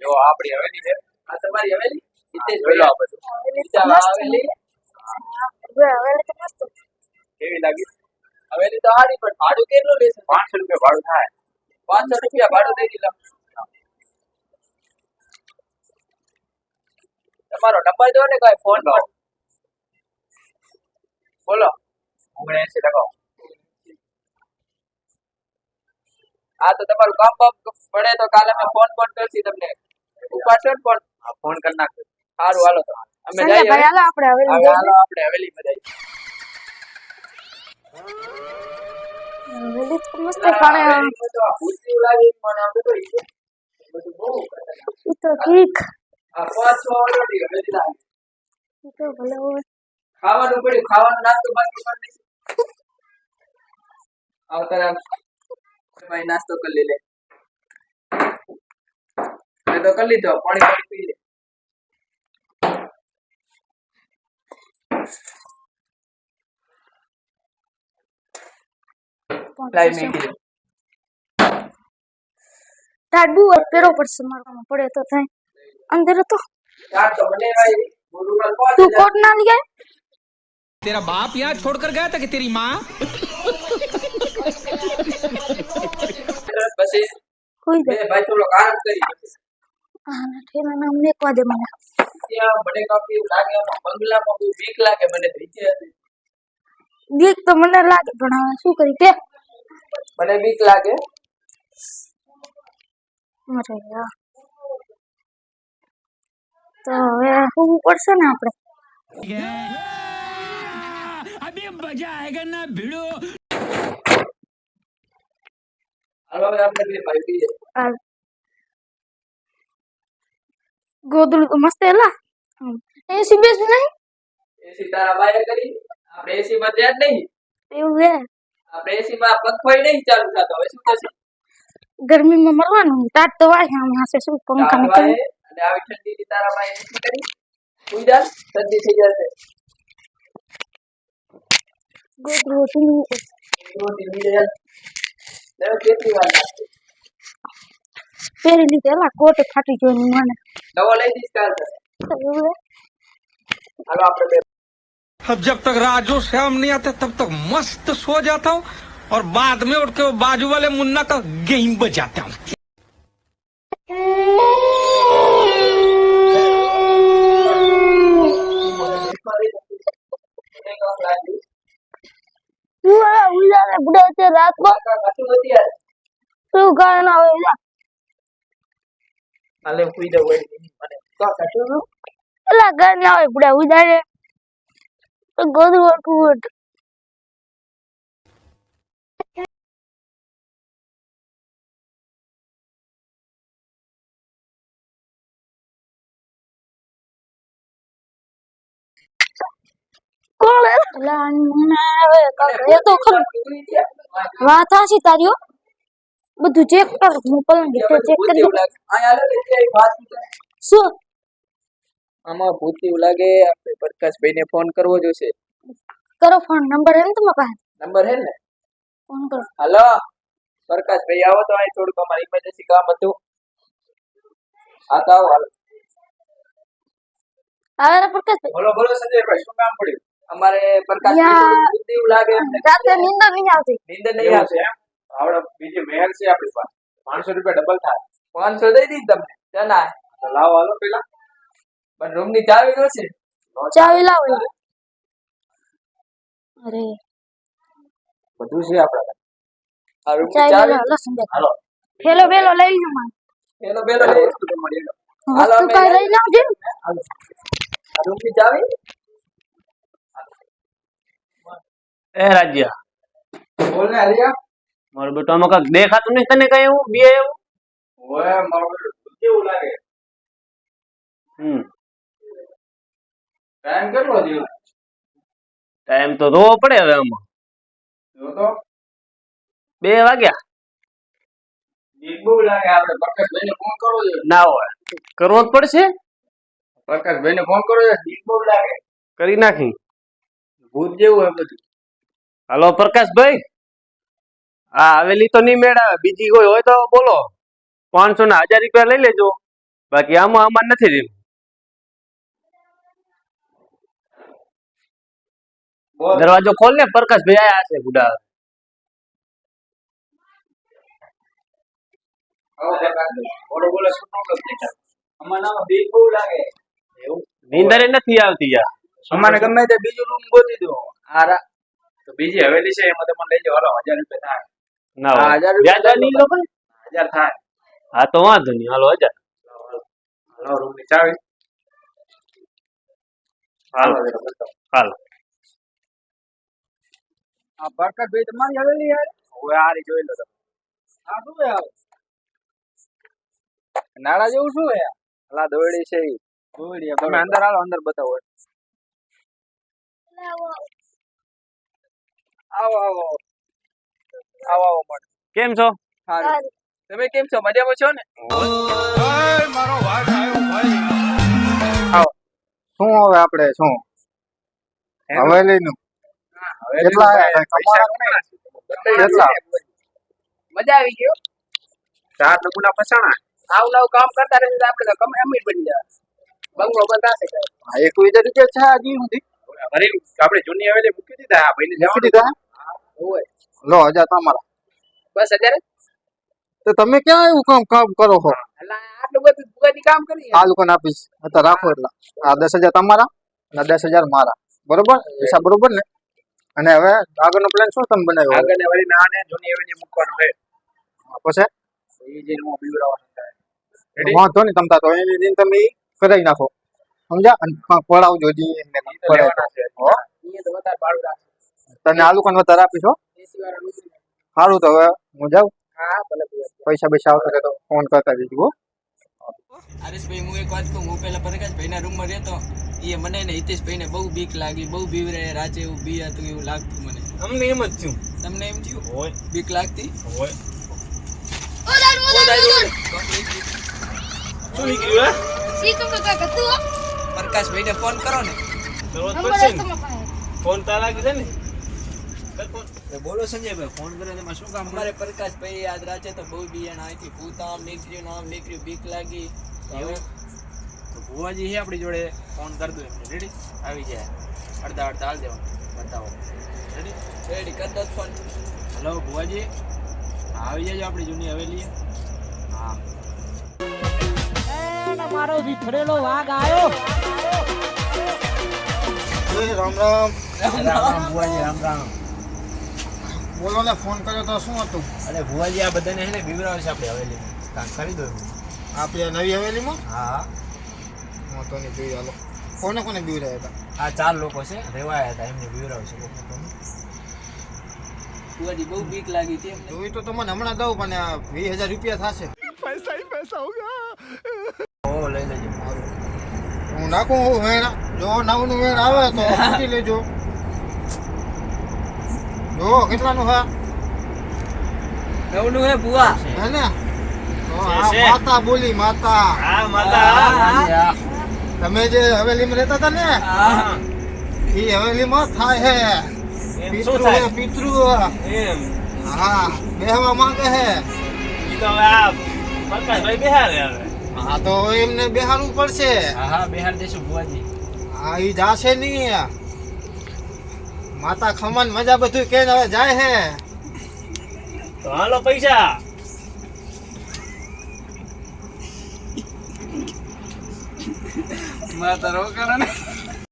જો આપણી હવેલી છે. આ તમારી હવેલી? જોઈ લો આ બધું. હવેલી તો મસ્ત કેવી લાગી? હવેલી તો હારી પણ ભાડું કેટલું લેશે? પાંચસો રૂપિયા ભાડું થાય. પાંચસો રૂપિયા ભાડું દઈ દીધા. તમારો નંબર દો ને કઈ ફોન પર બોલો. ઓગણએંસી લગાવો આ તો તમારું કામ બામ પડે તો કાલે અમે ફોન ફોન કરશી તમને. ઉપાડશો ફોન ફોન કરી નાખજો. સારું હાલો તો. અમે જઈએ. હાલો આપણે હવેલી હાલો આપણે હવેલી માં જઈએ. હવેલી તો મસ્ત પણ તો આ ભૂતની પણ આ બધું બધું બહુ ખતરનાક. તો ઠીક. આ પાંચ છ ઓલરેડી હવેલી લાગે ઈ તો ભલે હોય. ખાવાનું પડ્યું ખાવાનું નાસ્તો બાકી પણ નહીં. આવતા રામ નાસ્તો કરી લે. લે મેં તો કરી લીધો પાણી પાણી પી લે લાઈ મેં કીધું ટાડુ પેરો પડશે મારવામાં પડે તો થાય અંદર તો ચાર તો મને ભાઈ બોલું પર પાંચ તું હજાર. કોટ ના લઈ આય? तेरा बाप यहाँ छोड़कर गया था कि तेरी माँ પછી કોઈ દે બે ભાઈ થોડોક એના અમને એકવા દે મને. મને લાગે બંગલામાં બહુ બીક લાગે મને ભીતી બીક તો મને લાગે પણ શું કરી તે મને બીક લાગે. અરે તો હવે શું પડશે ને આપણે અભી મજા આયેગા ના ભીડો હાલો. આપણે ભાઈ ગોદડું તો મસ્ત એલા એસી બેસ નહીં? એસી તારા બાએ કરી. આપણે એસી માં ધ્યાન નહીં. એવું હે. આપણે એસી માં પંખોય નહીં ચાલુ થતો. હવે શું થશે? ગરમીમાં મરવાનું? તાટ તો વાય આમ હાસે શું પંખા તારા ને બાએ અને આવી ઠંડી ની તારા બાય એસી કરી. સુઈ જા ઠંડી થઈ જશે. ગોદડું લઈ લે હવે કેટલી વાર લાગશે? પહેરી લીધે એલા કોટ ફાટી ગયો ની મને દવા લઈ દઈશ કાલ તને. એવું હે હાલો આપણે બે अब जब तक राजू श्याम नहीं आते तब तक मस्त सो जाता हूँ और बाद में उठ के वो बाजू वाले मुन्ना का गेम बजाता हूँ ઉલા ઉલા ને બુડા છે રાતમાં કશું નથી યાર શું કારણ આવે એલા હાલે સુઈ જવું હોય મને તો કશું ન એલા કારણ આવે બુડા ઉડાડે ગોદડું હતું કોણ લાન ના હવે કાંઈ એ તો ખરું વાત છે તારી. બધું ચેક કર હું પલંગ તો ચેક કરી દઉં. શું? આમાં ભૂત એવું લાગે આપણે પ્રકાશભાઈ ને ફોન કરવો જોશે. કરો ફોન નંબર હે ને તમારા પાસે? નંબર હે ને? ફોન કરો. હાલો પ્રકાશભાઈ આવો તો અહીં થોડુંક અમારે ઇમરજન્સી કામ હતું. હા તો આવો હાલો. આવે ને પ્રકાશભાઈ? બોલો બોલો સંજયભાઈ શું કામ પડ્યું? અમારે પ્રકાશ ભાઈ એવું લાગે. રાતે નીંદર નહીં આવતી. નીંદર નહીં આવશે એમ? આવડે બીજી મહેલ છે આપણી પાસે. પાંચસો રૂપિયા ડબલ થાય. પાંચસો દઈ દીધી તમને. ચના. તો લાવો હાલો પેલા. પણ રૂમની ચાવી નો છે. ચાવી લાવો. અરે. બધું છે આપણા આ રૂમની ચાવી ચાવી લાવો લો હાલો. પેલો પેલો લઈ લો માં પેલો પેલો લઈ વસ્તુ મળી ગયો. હાલો અમે લઈ લાવજે આ રૂમની ચાવી? એ રાજ્યા. બોલ ને હરિયા. મારો બેટો આમાં કાંઈક દેખાતું નહીં તને કઈ એવું? બે એવું? ઓય મારો બેટો ભૂત કેવું લાગે? હમ. ટાઈમ કેટલો થયો? ટાઈમ તો જોવો પડે હવે આમાં. જો તો. બે વાગ્યા. ને હોય. કરવો જ પડશે? પ્રકાશભાઈ ને ફોન કરો લાગે. કરી નાખી. ભૂત જેવું હોય બધું. હાલો પ્રકાશભાઈ. હા હવેલી તો નહીં મેળ બીજી કોઈ હોય તો બોલો. પાંચસો ના હજાર રૂપિયા લઈ લેજો. બાકી આમાં આમાં નથી રહ્યું. દરવાજો ખોલ ને પ્રકાશભાઈ આયા છે ગુડા. નીંદર નથી આવતી યાર. અમારે ગમે તે બીજું રૂમ ગોતી દો. આ તો બીજી હવેલી છે એમાં તમને લઈ જાઓ. હજાર રૂપિયા થાય. ના હા. હજાર નહીં લો ભાઈ? હજાર થાય હા તો વાંધો નહીં હાલો હજાર હાલો રૂમની ચાવી હાલો બતાવો. હાલો આ પ્રકાશભાઈ તમારી હવેલી યાર હવે આ રહી જોઈ લો તમે આ શું છે આ? નાળા જેવું શું છે અલા દોડી છે ઈ. તમે અંદર આવો અંદર બતાવો આવો આવો આવો આવો કેમ છો? સારું. તમે કેમ છો? મજામાં છો ને? શું હવે આપણે શું? હવેલીનું. કેટલા કેટલા? મજા આવી ગયો ચાર નમૂના પસાણા આવું નવું કામ કરતા રહે તો આપણે કમ અમીર બની જાય. બંગલો બંધાશે હા, એક વીઘા રૂપિયા છે હજી સુધી? આપણે જૂની હવેલી મૂકી દીધા. આ ભાઈને મૂકી જવાનું દીધા? હોય. લો હજાર તમારા. બસ અત્યારે? તો તમે ક્યાં એવું કામ કામ કરો છો? આટલું બધું ભૂગાથી કામ કરી આ લોકોને આપીશ. અત્યારે રાખો એટલા. આ દસ હજાર તમારા અને દસ હજાર મારા. બરોબર? પૈસા બરોબર ને? અને હવે આગળનો પ્લાન શું તમે બનાવ્યો? આગળ વળી ના ને જૂની એવી મૂકવાનું રહે પછી? એ જે હું બીવડાવવાનું થાય વાંધો નહીં તમતા તો એની દિન તમે કરાવી નાખો. સમજ્યા? અને પડાવજો જી એમને કાંઈક ઈ તો પડાવી લેવાના છે. હો? અહીંયા તો વધારે તને આ લોકોને વધારે આપીશ? હો સારું તો હવે હું જાઉં. પૈસા પૈસા આવતો તો ફોન કરતા જજો હો. હરેશભાઈ હું એક વાત કહું હું પેલા પ્રકાશભાઈના રૂમમાં રહેતો એ મને ને હિતેશભાઈને બહુ બીક લાગી બહુ બીવરે રાતે એવું બી હતું એવું લાગતું મને. અમને એમ જ થયું. તમને એમ થયું? હોય. બીક લાગતી? હોય. શું નીકળ્યું પ્રકાશભાઈ પ્રકાશભાઈને ફોન કરો ને. ને? ફોન તારા છે ને? ફોન. બોલો સંજયભાઈ ફોન કરે એમાં શું કામ અમારે પ્રકાશભાઈ યાદ રાખે તો બહુ બિયાણ અહીંથી ભૂત આમ નીકળ્યું આમ નીકળ્યું બીક લાગી. તો ભુવાજી છે આપણી જોડે ફોન કરી દો એમને. રેડી આવી જાય. અડધા અડધા હાલ દેવાનું. બતાવો. રેડી રેડી કરી દો ફોન હલો ભુવાજી? હા, આવી જાય આપણી જૂની હવેલી. હા. રામ. રામ રામ ભુવાજી રામ રામ. બોલો ને ફોન કર્યો તો શું હતું? અરે ભુવાજી આ બધાને છે ને બીવરાવે છે આપણે હવેલી. કાંક કરી દો આપણે આ નવી હવેલીમાં? હા. હું તો નહીં જોઈ હાલો. કોને કોને બીવરાયા હતા? આ ચાર લોકો છે રેવાયા હતા એમને બીવરાવે છે ભુવાજી બહુ બીક લાગી હતી એમને જોઈ તો તમને હમણાં દઉં પણ વીસ હજાર રૂપિયા થશે. ઓ લઈ લેજો. હું નાખું હું વેણ. જો નવનું વેણ આવે તો મૂકી લેજો. જો કેટલાનું હા? નવનું હે બુઆ હે ને? માતા બોલી માતા. હા માતા. તમે જે હવેલીમાં રહેતા હતા ને એ હવેલીમાં થાય હે. પિતૃ હે પિતૃ હા. બેહવા માંગે હે. ઈ તો હવે આ ભાઈ બેહાર હવે. હા તો એમને બેહારવું પડશે. હા હા બિહાર દેશું ભુવાજી. હા ઈ જાશે નહીં. માતા ખમન મજા બધું કે હવે જાય હે. તો હાલો પૈસા. માતા રોકાણ ને